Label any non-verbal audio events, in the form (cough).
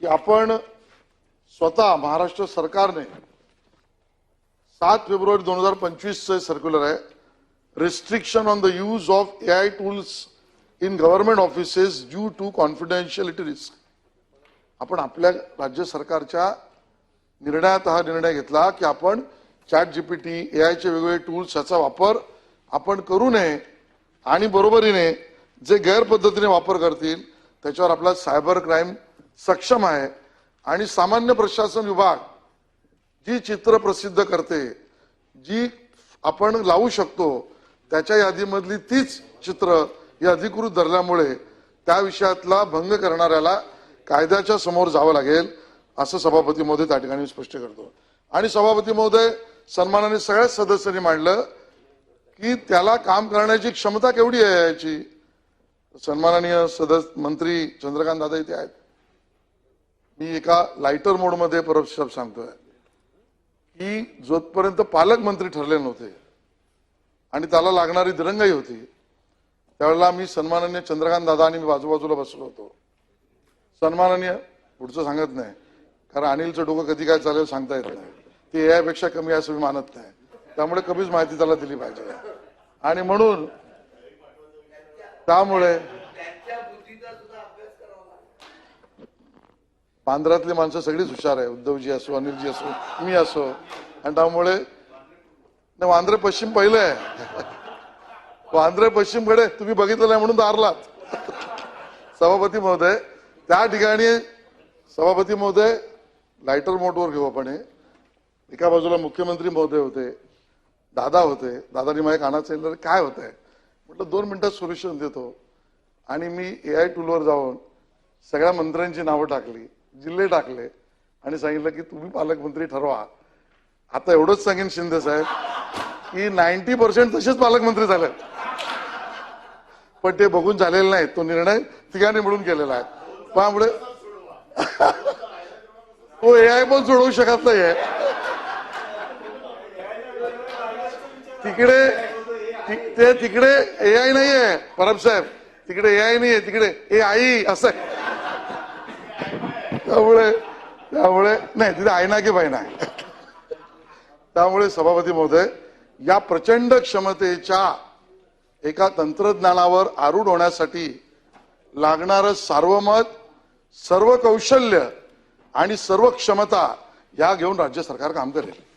की आपण स्वतः महाराष्ट्र सरकारने सात फेब्रुवारी दोन हजार पंचवीसचं सर्क्युलर आहे. Restriction on the use of A I tools in government offices due to confidentiality risk आपण आपल्या राज्य सरकारच्या निर्णयात हा निर्णय घेतला की आपण चॅट जीपीटी ए आयचे वेगवेगळे टूल्स याचा वापर आपण करू नये आणि बरोबरीने जे गैरपद्धतीने वापर करतील त्याच्यावर आपला सायबर क्राईम सक्षम आहे. आणि सामान्य प्रशासन विभाग जी चित्र प्रसिद्ध करते जी आपण लावू शकतो त्याच्या यादीमधली तीच चित्र ही अधिकृत धरल्यामुळे त्या विषयातला भंग करणाऱ्याला कायद्याच्या समोर जावं लागेल असं सभापती महोदय त्या ठिकाणी स्पष्ट करतो. आणि सभापती महोदय सन्मानाने सगळ्याच सदस्यांनी मांडलं की त्याला काम करण्याची क्षमता केवढी आहे याची? सन्माननीय सदस्य मंत्री चंद्रकांत दादा इथे आहेत. मी एका लाइटर मोडमध्ये परब शब्द सांगतोय की जोपर्यंत पालकमंत्री ठरले नव्हते आणि त्याला लागणारी दिरंगाई होती त्यावेळेला मी सन्माननीय चंद्रकांत दादा आणि मी बाजूबाजूला बसलो होतो. सन्माननीय पुढचं सांगत नाही कारण अनिलचं डोकं कधी काय चालेल सांगता येत नाही. ते यापेक्षा पेक्षा कमी असं मी मानत नाही. त्यामुळे कमीच माहिती त्याला दिली पाहिजे. आणि म्हणून त्यामुळे पांढऱ्यातली माणसं सगळीच हुशार आहे. उद्धवजी असो अनिलजी असो मी असो. आणि त्यामुळे वांद्रे पश्चिम पहिलं आहे. वांद्रे पश्चिमकडे तुम्ही बघितलं नाही म्हणून दारलात. सभापती महोदय त्या ठिकाणी सभापती महोदय लायटर मोटवर घेऊ आपण हे. एका बाजूला मुख्यमंत्री महोदय होते दादा होते. दादानी माझ्या कानात सांगितलं काय होत आहे म्हटलं दोन मिनिटात सोल्युशन देतो. आणि मी ए आय टूलवर जाऊन सगळ्या मंत्र्यांची नावं टाकली. जिल्हे टाकले आणि सांगितलं की तुम्ही पालकमंत्री ठरवा. आता एवढंच सांगेन शिंदे साहेब की नाईन्टी पर्सेंट तसेच पालकमंत्री झाले. पण ते बघून झालेले नाही तो निर्णय तिघांनी मिळून केलेला आहे. त्यामुळे (laughs) तो ए आय पण सोडवू शकत नाहीये. तिकडे ते तिकडे ए आय नाहीये परब साहेब. तिकडे ए आय नाहीये तिकडे ए आई असं आहे. त्यामुळे त्यामुळे नाही तिथे आहे ना की बाई नाही? त्यामुळे सभापती महोदय या प्रचंड क्षमतेच्या एका तंत्रज्ञानावर आरूढ होण्यासाठी लागणारं सार्वमत सर्व कौशल्य आणि सर्व क्षमता या घेऊन राज्य सरकार काम करेल.